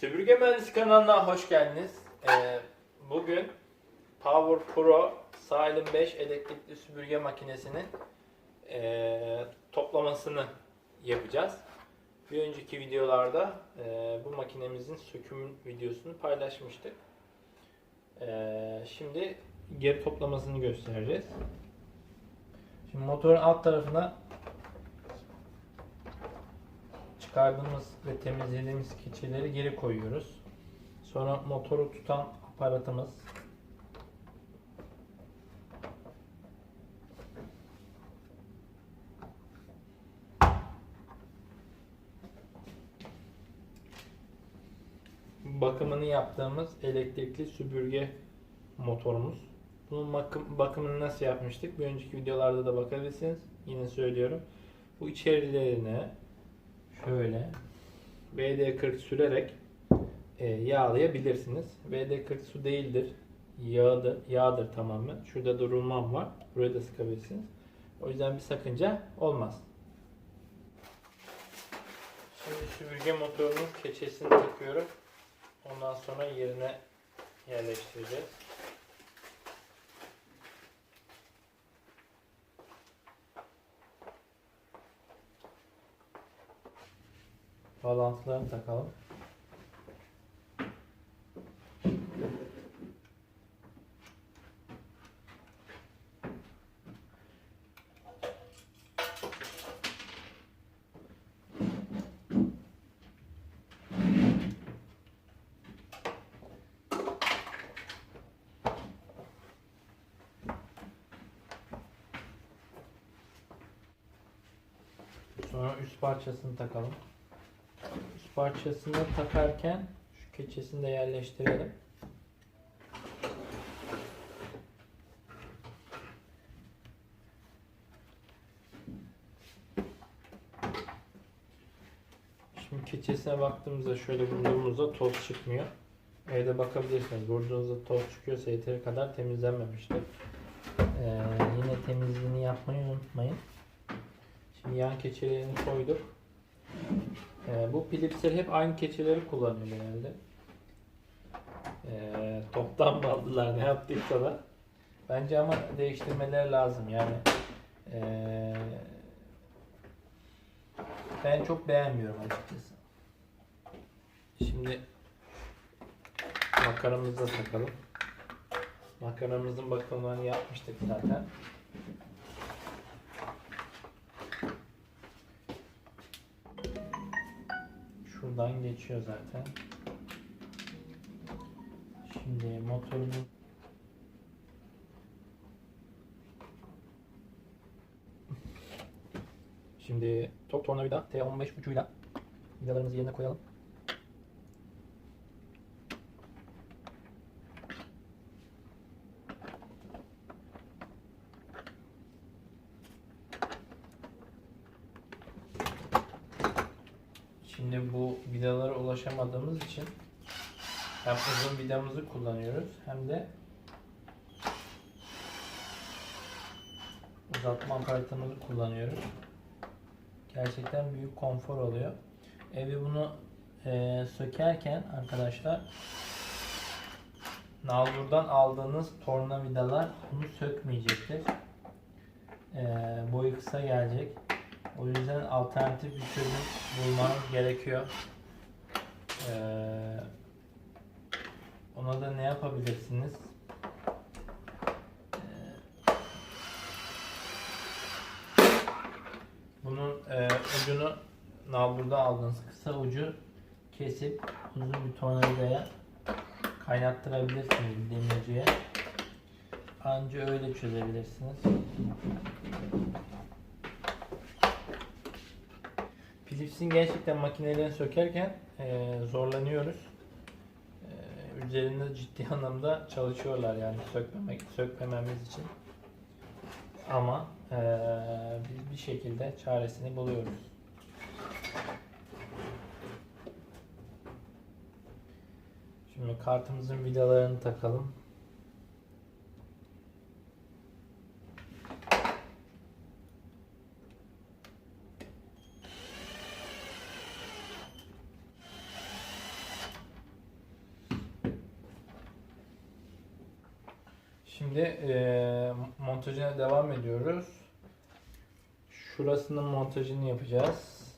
Süpürge Mühendisi kanalına hoş geldiniz. Ee, bugün Power Pro Silent 5 elektrikli süpürge makinesinin ee, toplamasını yapacağız. Bir önceki videolarda ee, bu makinemizin söküm videosunu paylaşmıştık. Ee, şimdi geri toplamasını göstereceğiz. Şimdi motorun alt tarafına çıkardığımız ve temizlediğimiz keçeleri geri koyuyoruz. Sonra motoru tutan aparatımız bakımını yaptığımız elektrikli süpürge motorumuz. Bunun bakım, bakımını nasıl yapmıştık? Bir önceki videolarda da bakabilirsiniz. Yine söylüyorum. Bu içerilerine şöyle VD40 sürerek e, yağlayabilirsiniz. VD40 su değildir. Yağdır, yağdır tamamen. Şurada da rulman var. Buraya da sıkabilirsiniz. O yüzden bir sakınca olmaz. Şimdi süpürge motorunun keçesini takıyorum. Ondan sonra yerine yerleştireceğiz. Bağlantılarını takalım. Sonra üst parçasını takalım. Parçasını takarken şu keçesini de yerleştirelim. Şimdi keçesine baktığımızda şöyle vurduğumuzda toz çıkmıyor. Evde bakabilirsiniz. Vurduğunuzda toz çıkıyorsa yeteri kadar temizlenmemiştir. Ee, yine temizliğini yapmayı unutmayın. Şimdi yan keçelerini koyduk. Ee, bu Philips'ler hep aynı keçeleri kullanıyor genelde. Ee, toptan mı aldılar ne yaptıysa da. Bence ama değiştirmeleri lazım yani. Ee, ben çok beğenmiyorum açıkçası. Şimdi makaramızı da takalım. Makaramızın bakımlarını yapmıştık zaten. Şuradan geçiyor zaten. Şimdi motorumuz Şimdi top tornavida T15 ucuyla vidalarımızı yerine koyalım. Şimdi bu vidalara ulaşamadığımız için hem uzun vidamızı kullanıyoruz hem de uzatma aparatımızı kullanıyoruz. Gerçekten büyük konfor oluyor. Evi bunu e, sökerken arkadaşlar nalburdan aldığınız tornavidalar bunu sökmeyecektir. E, boyu kısa gelecek. O yüzden alternatif bir çözüm bulmanız gerekiyor. Ee, ona da ne yapabilirsiniz? Ee, bunun e, ucunu nalburda aldığınız kısa ucu kesip uzun bir tornavidaya kaynattırabilirsiniz demirciye. Anca öyle çözebilirsiniz. Philips'in gerçekten makinelerini sökerken e, zorlanıyoruz. E, üzerinde ciddi anlamda çalışıyorlar yani sökmemek, sökmememiz için. Ama e, biz bir şekilde çaresini buluyoruz. Şimdi kartımızın vidalarını takalım. Şimdi eee montajına devam ediyoruz. Şurasının montajını yapacağız.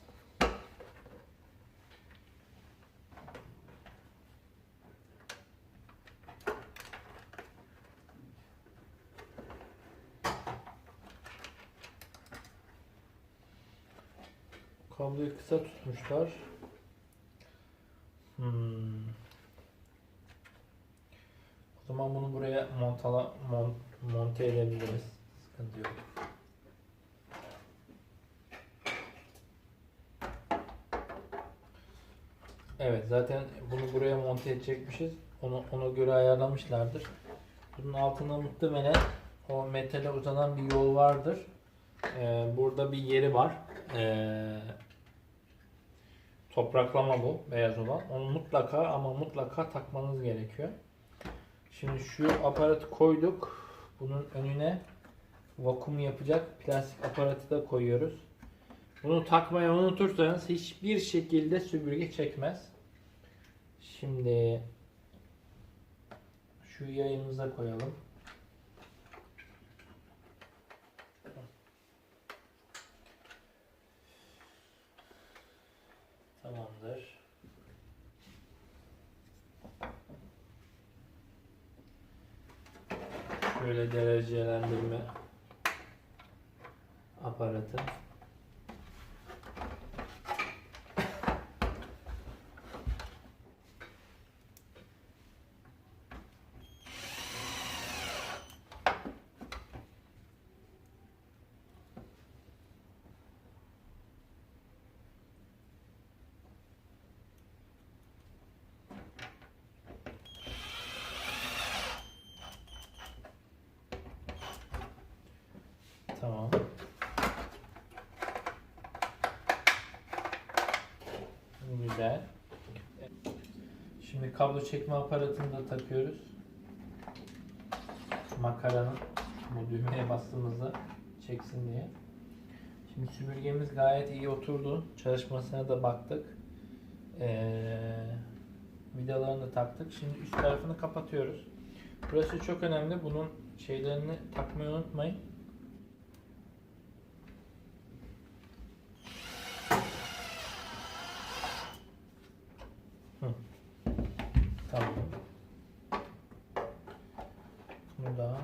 Kabloyu kısa tutmuşlar. Hmm. O zaman bunu buraya montala, mon, monte edebiliriz. Sıkıntı yok. Evet zaten bunu buraya monte edecekmişiz. Onu ona göre ayarlamışlardır. Bunun altında muhtemelen o metale uzanan bir yol vardır. Ee, burada bir yeri var. Ee, topraklama bu beyaz olan. Onu mutlaka ama mutlaka takmanız gerekiyor. Şimdi şu aparatı koyduk. Bunun önüne vakum yapacak plastik aparatı da koyuyoruz. Bunu takmayı unutursanız hiçbir şekilde süpürge çekmez. Şimdi şu yayımıza koyalım. Tamamdır. Şöyle derecelendirme aparatı. Tamam. Güzel. Şimdi kablo çekme aparatını da takıyoruz. Makaranın bu düğmeye bastığımızda çeksin diye. Şimdi süpürgemiz gayet iyi oturdu. Çalışmasına da baktık. Ee, vidalarını da taktık. Şimdi üst tarafını kapatıyoruz. Burası çok önemli. Bunun şeylerini takmayı unutmayın. Tamam. Bunu da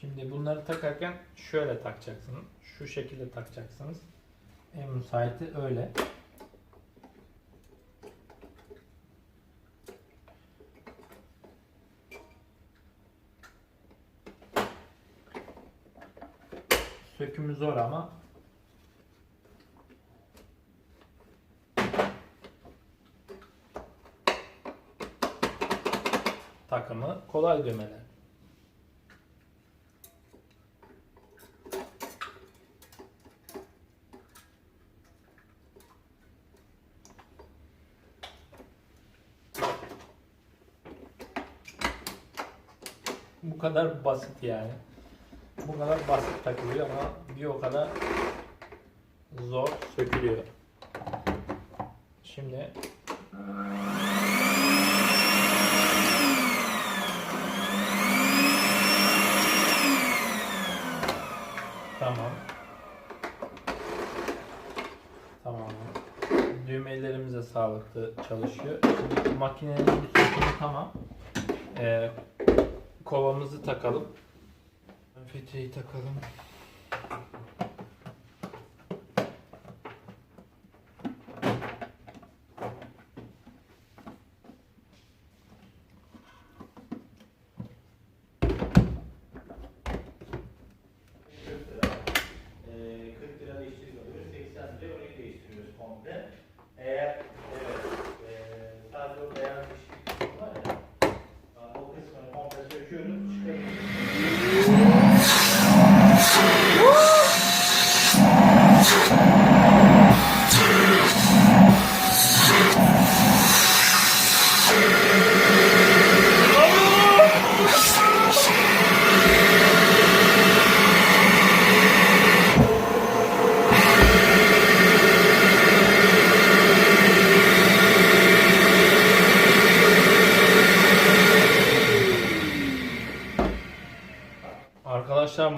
Şimdi bunları takarken şöyle takacaksınız. Şu şekilde takacaksınız. En müsaiti öyle. Sökümü zor ama takımı kolay düğmeler. Bu kadar basit yani. Bu kadar basit takılıyor ama bir o kadar zor sökülüyor. Şimdi Tamam. Tamam. Düğmelerimiz de sağlıklı çalışıyor. Şimdi makinenin sökümü tamam. Ee, kovamızı takalım. Filtreyi takalım. Ee, 40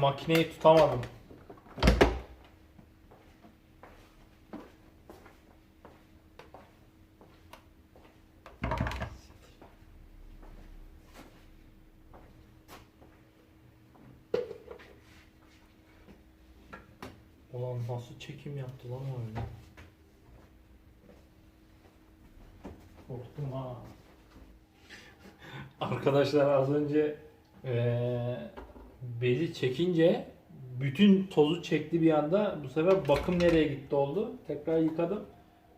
makineyi tutamadım. Ulan nasıl çekim yaptı lan öyle? Korktum ha. Arkadaşlar az önce eee bezi çekince bütün tozu çekti bir anda. Bu sefer bakım nereye gitti oldu. Tekrar yıkadım.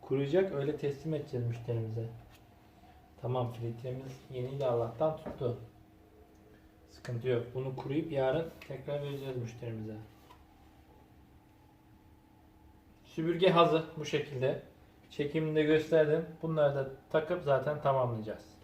Kuruyacak öyle teslim edeceğiz müşterimize. Tamam filtremiz yeniydi Allah'tan tuttu. Sıkıntı yok. Bunu kuruyup yarın tekrar vereceğiz müşterimize. Süpürge hazır bu şekilde. Çekimini gösterdim. Bunları da takıp zaten tamamlayacağız.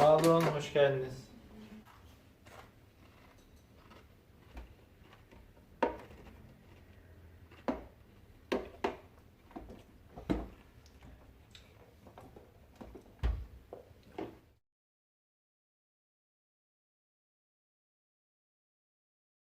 Sağ olun, hoş geldiniz.